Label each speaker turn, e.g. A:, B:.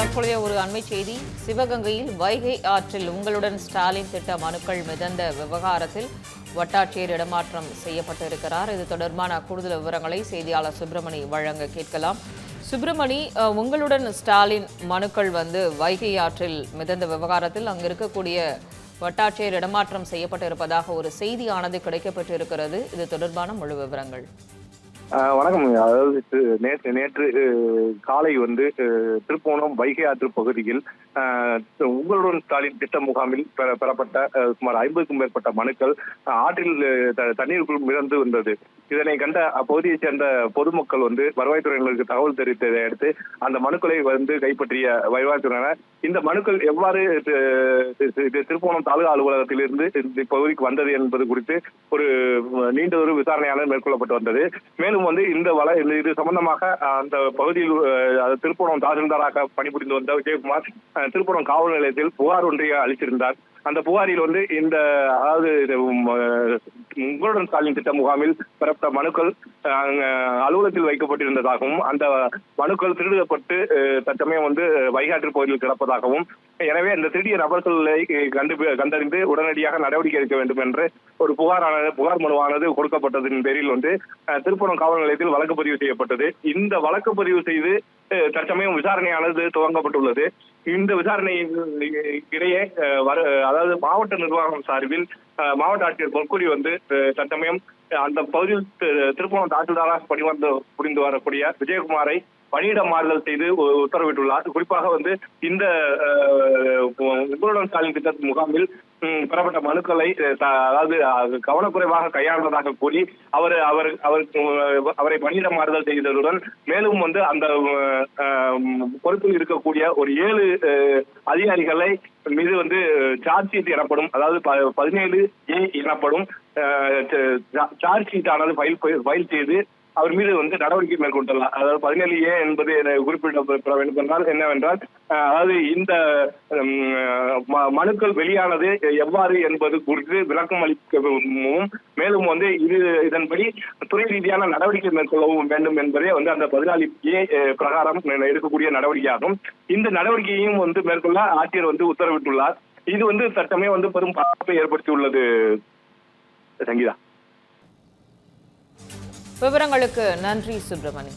A: தற்போதைய ஒரு அண்மை செய்தி. சிவகங்கையில் வைகை ஆற்றில் உங்களுடன் ஸ்டாலின் திட்ட மனுக்கள் மிதந்த விவகாரத்தில் வட்டாட்சியர் இடமாற்றம் செய்யப்பட்டிருக்கிறார். இது தொடர்பான கூடுதல் விவரங்களை செய்தியாளர் சுப்பிரமணி வழங்க கேட்கலாம். சுப்பிரமணி உங்களுடன் ஸ்டாலின் மனுக்கள் வந்து வைகை ஆற்றில் மிதந்த விவகாரத்தில் அங்கு இருக்கக்கூடிய வட்டாட்சியர் இடமாற்றம் செய்யப்பட்டிருப்பதாக ஒரு செய்தியானது கிடைக்கப்பட்டிருக்கிறது. இது தொடர்பான முழு விவரங்கள்.
B: வணக்கம். அதாவது நேற்று நேற்று காலை வந்து திருப்போணம் வைகை ஆற்று பகுதியில் உங்களுடன் ஸ்டாலின் திட்ட முகாமில் பெற- பெறப்பட்ட சுமார் ஐம்பதுக்கும் மேற்பட்ட மனுக்கள் ஆற்றில் தண்ணீருக்குள் மிதந்து வந்தது. இதனை கண்ட அப்பகுதியைச் சேர்ந்த பொதுமக்கள் வந்து வருவாய்த்துறையினருக்கு தகவல் தெரிவித்ததை அடுத்து அந்த மனுக்களை வந்து கைப்பற்றிய வருவாய்த்துறையினர் இந்த மனுக்கள் எவ்வாறு திருப்போணம் தாலுகா அலுவலகத்திலிருந்து இந்த இப்பகுதிக்கு வந்தது என்பது குறித்து ஒரு நீண்ட ஒரு விசாரணையான மேற்கொள்ளப்பட்டு வந்தது. மேலும் வந்து இந்த வள இது சம்பந்தமாக அந்த பகுதியில் திருப்போணம் தாசில்தாராக பணிபுரிந்து வந்த விஜயகுமார் அஹ், காவல் நிலையத்தில் புகார் ஒன்றிய அளித்திருந்தார். அந்த புகாரில் வந்து இந்த அதாவது இது, உங்களுடன் ஸ்டாலின் திட்ட முகாமில் பெறப்பட்ட மனுக்கள் அலுவலகத்தில் வைக்கப்பட்டிருந்ததாகவும் அந்த மனுக்கள் திருடப்பட்டு அஹ், தற்சமயம் வந்து வைகாற்று பகுதியில் கிடப்பதாகவும் எனவே இந்த திருடிய நபர்களை கண்டு கண்டறிந்து உடனடியாக நடவடிக்கை எடுக்க வேண்டும் என்று ஒரு புகாரானது புகார் மனுவானது கொடுக்கப்பட்டதின் பேரில் வந்து திருப்பணம் காவல் நிலையத்தில் வழக்கு பதிவு செய்யப்பட்டது. இந்த வழக்கு பதிவு செய்து தற்சமயம் விசாரணையானது துவங்கப்பட்டுள்ளது. இந்த விசாரணையின் இடையே அஹ், வர அதாவது மாவட்ட நிர்வாகம் சார்பில் அஹ், மாவட்ட ஆட்சியர் பொற்குடி வந்து அஹ், தற்சமயம் அந்த பகுதியில் திருப்பணம் திருப்பூரம் பணி வந்து புரிந்து வரக்கூடிய விஜயகுமாரை பணியிட மாறுதல் செய்து உத்தரவிட்டுள்ளார். குறிப்பாக வந்து இந்த உங்களுடன் ஸ்டாலின் திட்ட முகாமில் பெறப்பட்ட மனுக்களை த- அதாவது கவனக்குறைவாக கையாண்டதாக கூறி அவர் அவர் அவர் அவரை பணியிட மாறுதல் செய்ததுடன் மேலும் வந்து அந்த பொறுப்பில் இருக்கக்கூடிய ஒரு ஏழு அதிகாரிகளை மீது வந்து சார்ஜ் ஷீட் எனப்படும் அதாவது ப- பதினேழு ஏ எனப்படும் சார்ஜ் ஷீட் ஆனது ஃபைல் ஃபைல் செய்து அவர் மீது வந்து நடவடிக்கை மேற்கொண்டுள்ளார். அதாவது பதினேழு ஏ என்பது என குறிப்பிடப்பட வேண்டும் என்றால் என்னவென்றால் அஹ், அதாவது இந்த மனுக்கள் வெளியானது எவ்வாறு என்பது குறித்து விளக்கம் அளிக்கவும் மேலும் வந்து இது இதன்படி துறை ரீதியான நடவடிக்கை மேற்கொள்ளவும் வேண்டும் என்பதே வந்து அந்த பதினாலு ஏ பிரகாரம் எடுக்கக்கூடிய நடவடிக்கையாகும். இந்த நடவடிக்கையையும் வந்து மேற்கொள்ள ஆட்சியர் வந்து உத்தரவிட்டுள்ளார். இது வந்து சட்டமே வந்து பெரும் பாதிப்பை ஏற்படுத்தியுள்ளது. சங்கீதா.
A: விவரங்களுக்கு நன்றி சுப்பிரமணி